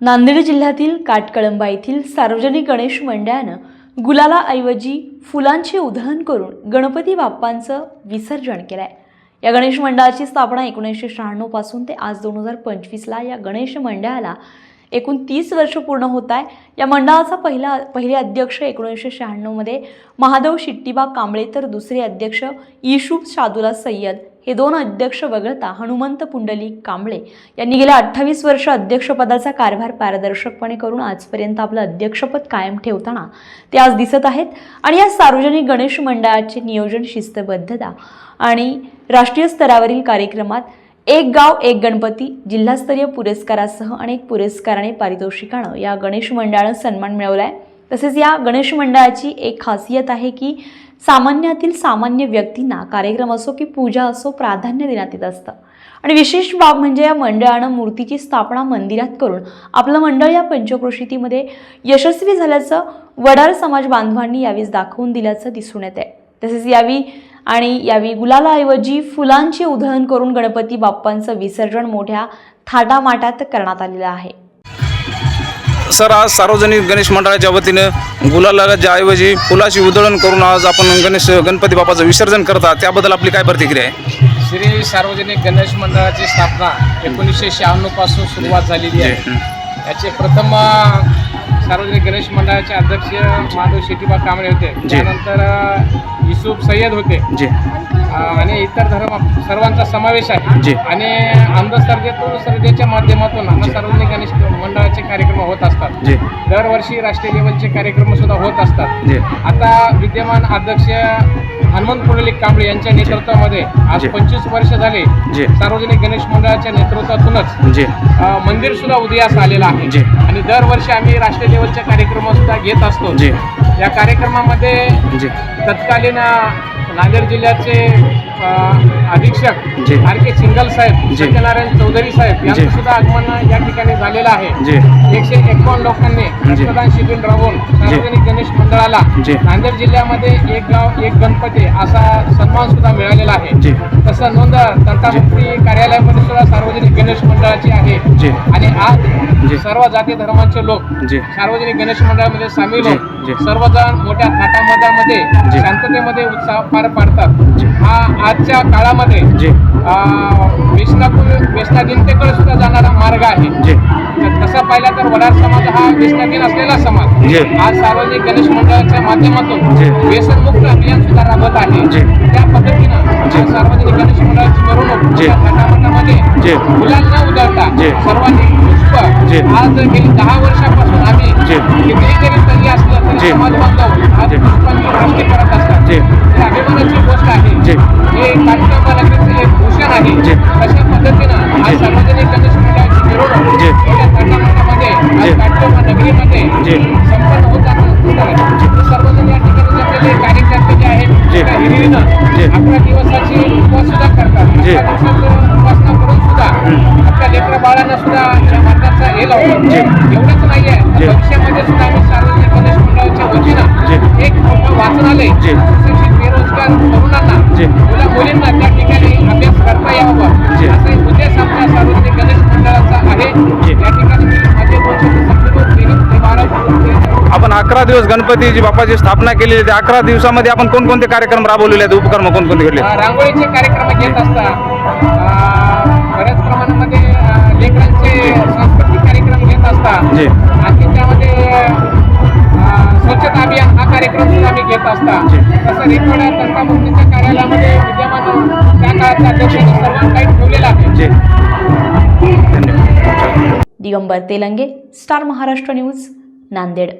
नांदेड जिल्ह्यातील काटकळंबा येथील सार्वजनिक गणेश मंडळानं गुलालाऐवजी फुलांचे उधळण करून गणपती बाप्पांचं विसर्जन केलं आहे या गणेश मंडळाची स्थापना एकोणीसशे शहाण्णवपासून ते आज दोन हजार पंचवीसला या गणेश मंडळाला एकूण तीस वर्ष पूर्ण होत आहे. या मंडळाचा पहिला पहिले अध्यक्ष एकोणीसशे शहाण्णवमध्ये महादेव शिट्टीबा कांबळे तर दुसरे अध्यक्ष इशूब शादुला सय्यद. हे दोन अध्यक्ष वगळता हनुमंत पुंडलिक कांबळे यांनी गेल्या अठ्ठावीस वर्ष अध्यक्षपदाचा कारभार पारदर्शकपणे करून आजपर्यंत आपलं अध्यक्षपद कायम ठेवताना ते आज दिसत आहेत. आणि या सार्वजनिक गणेश मंडळाचे नियोजन शिस्तबद्धता आणि राष्ट्रीय स्तरावरील कार्यक्रमात एक गाव एक गणपती जिल्हास्तरीय पुरस्कारासह अनेक पुरस्काराने पारितोषिकानं या गणेश मंडळानं सन्मान मिळवला आहे तसेच या गणेश मंडळाची एक खासियत आहे की सामान्यातील सामान्य व्यक्तींना कार्यक्रम असो की पूजा असो प्राधान्य देण्यात येत असतं. आणि विशेष बाब म्हणजे या मंडळानं मूर्तीची स्थापना मंदिरात करून आपलं मंडळ या पंचक्रोशीतीमध्ये यशस्वी झाल्याचं वडार समाज बांधवांनी यावेळी दाखवून दिल्याचं दिसून येत आहे तसेच यावेळी आणि यावेळी गुलालाऐवजी फुलांची उधळण करून गणपती बाप्पांचं विसर्जन मोठ्या थाटामाटात करण्यात आलेलं आहे. सर आज सार्वजनिक गणेश मंडळाच्या वतीनं गुलालाच्या ऐवजी फुलाची उधळण करून आज आपण गणेश गणपती बाप्पाचं विसर्जन करतात त्याबद्दल आपली काय प्रतिक्रिया आहे? श्री सार्वजनिक गणेश मंडळाची स्थापना एकोणीसशे शहाण्णवपासून सुरुवात झालेली आहे. याचे प्रथम सार्वजनिक गणेश मंडळाचे अध्यक्ष माधव शेतीबा कांबळे होते. जी. त्यानंतर युसुफ सय्यद होते. जी. आणि इतर धर्म सर्वांचा समावेश जी. आहे आणि अंधश्रद्धेतून श्रद्धेच्या माध्यमातून सार्वजनिक जी. दरवर्षी राष्ट्रीय लेवलचे कार्यक्रम सुद्धा होत असतात. जी. आता विद्यमान अध्यक्ष हनुमंत पुंडलिक कांबळे यांच्या नेतृत्वामध्ये आज जी. पंचवीस वर्ष झाले. जी. सार्वजनिक गणेश मंडळाच्या नेतृत्वातूनच जी. मंदिर सुद्धा उदयास आलेलं आहे. आणि दरवर्षी आम्ही राष्ट्रीय लेवलचे कार्यक्रम सुद्धा घेत असतो. जी. या कार्यक्रमामध्ये जी. तत्कालीन अ, नांदेड जिल्ह्याचे अधीक्षक जी. आर के सिंगल साहेब जी. सत्यनारायण चौधरी साहेब यांचं. सुद्धा आगमन या ठिकाणी झालेलं आहे जी एकशे एकावन्न लोकांनी. रक्तदान शिबिर राबवून सार्वजनिक गणेश मंडळाला जी. नांदेड जिल्ह्यामध्ये एक गाव एक गणपती असा सन्मान सुद्धा मिळालेला आहे. तसं नोंद तंटामुक्ती कार्यालयामध्ये सुद्धा सार्वजनिक गणेश मंडळाची आहे जी. आणि आज जी. सर्व जाती धर्मांचे लोक जी सार्वजनिक गणेश मंडळामध्ये सामील. होऊन. सर्वजण मोठ्या थाटामाटामध्ये जी. शांततेमध्ये उत्साह पार पाडतात. हा आजच्या काळामध्ये जी वेसनापूर वेसनादिनतेकडे सुद्धा जाणारा मार्ग आहे तसं पाहिलं तर वडार समाज हा व्यसनाधीन असलेला समाज. आज सार्वजनिक गणेश मंडळाच्या माध्यमातून. व्यसनमुक्त अभियान सुद्धा राबवत आहे. त्या पद्धतीनं सार्वजनिक गणेश मंडळाची मिरवणूक जी. या थाटामाटामध्ये जी. गुलाल न उधळता जी. सर्वांनी पुष्प. आज गेली दहा वर्षापासून आम्ही. कितीही जरी तरी असलं तरी. समाज बांधव आज. पुष्पांची वृष्टी करत असतात. ही अभिमानाची गोष्ट आहे. हे कार्यक्रम नगरीचं एक भूषण आहे. तशा पद्धतीनं आज. सार्वजनिक गणेश मंडळाची मिरवणूक नगरीमध्ये जी. अकरा दिवसाची उपवास सुद्धा करतात उपासना करून सुद्धा आपल्या लेकरा बाळांना सुद्धा या मार्गाचा हे लावतात जी. एवढंच नाहीये जी. भविष्यामध्ये सुद्धा आम्ही सार्वजनिक गणेश मंडळाच्या वतीनं जी. एक मोठं वाचनालय बेरोजगार तरुणांना जी. मुला मुलींना त्या ठिकाणी अभ्यास करता यावं. असा अकरा दिवस गणपतीची बाप्पाची स्थापना केलेली आहे. त्या अकरा दिवसामध्ये आपण कोणकोणते कार्यक्रम राबवलेले आहेत? उपक्रम कोणकोणते घडले? रांगोळीचे कार्यक्रम घेत बऱ्याच प्रमाणामध्ये लेकरांचे सांस्कृतिक कार्यक्रम घेत असतात जी. आणखी त्यामध्ये स्वच्छता अभियान हा कार्यक्रम सुद्धा आम्ही घेत. तसं कार्यालयामध्ये विद्यमान त्या काळाच्या अध्यक्षांनी सर्व काही ठेवलेलं आहे. Digambar Telange star Maharashtra news Nanded.